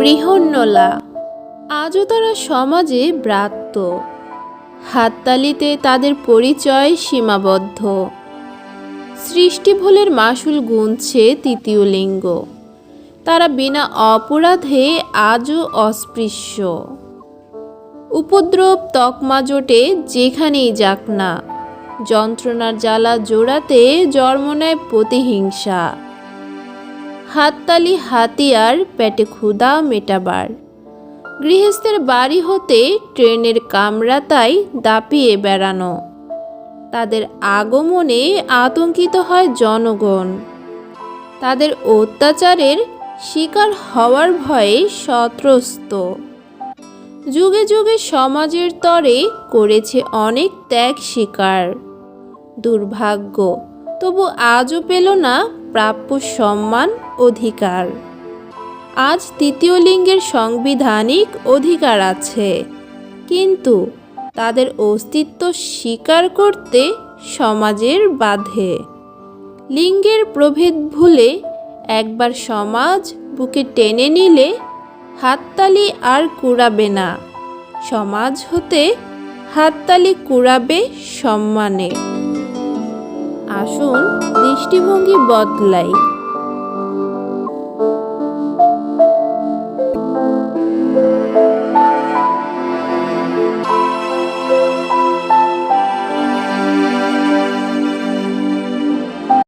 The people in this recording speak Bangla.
বৃহন্নলা। আজও তারা সমাজে ব্রাত্য। হাততালিতে তাদের পরিচয় সীমাবদ্ধ। সৃষ্টিভুলের মাসুল গুনছে তৃতীয় লিঙ্গ। তারা বিনা অপরাধে আজও অস্পৃশ্য। উপদ্রব তকমা জোটে যেখানেই যাক না। যন্ত্রণার জ্বালা জোড়াতে জন্ম নেয় প্রতিহিংসা। হাততালি হাতিয়ার পেটে ক্ষুধা মেটাবার। গৃহস্থের বাড়ি হতে ট্রেনের কামরাতায় দাপিয়ে বেড়ানো। তাদের আগমনে আতঙ্কিত হয় জনগণ। তাদের অত্যাচারের শিকার হওয়ার ভয়ে সত্রস্ত যুগে যুগে সমাজের তরে করেছে অনেক ত্যাগ শিকার। দুর্ভাগ্য, তবু আজও পেল না প্রাপ্য সম্মান, অধিকার। আজ তৃতীয় লিঙ্গের সাংবিধানিক অধিকার আছে, কিন্তু তাদের অস্তিত্ব স্বীকার করতে সমাজের বাধে। লিঙ্গের প্রভেদ ভুলে একবার সমাজ বুকে টেনে নিলে হাততালি আর কুড়াবে না। সমাজ হতে হাততালি কুড়াবে সম্মানে। আসুন দৃষ্টিভঙ্গি বদলাই।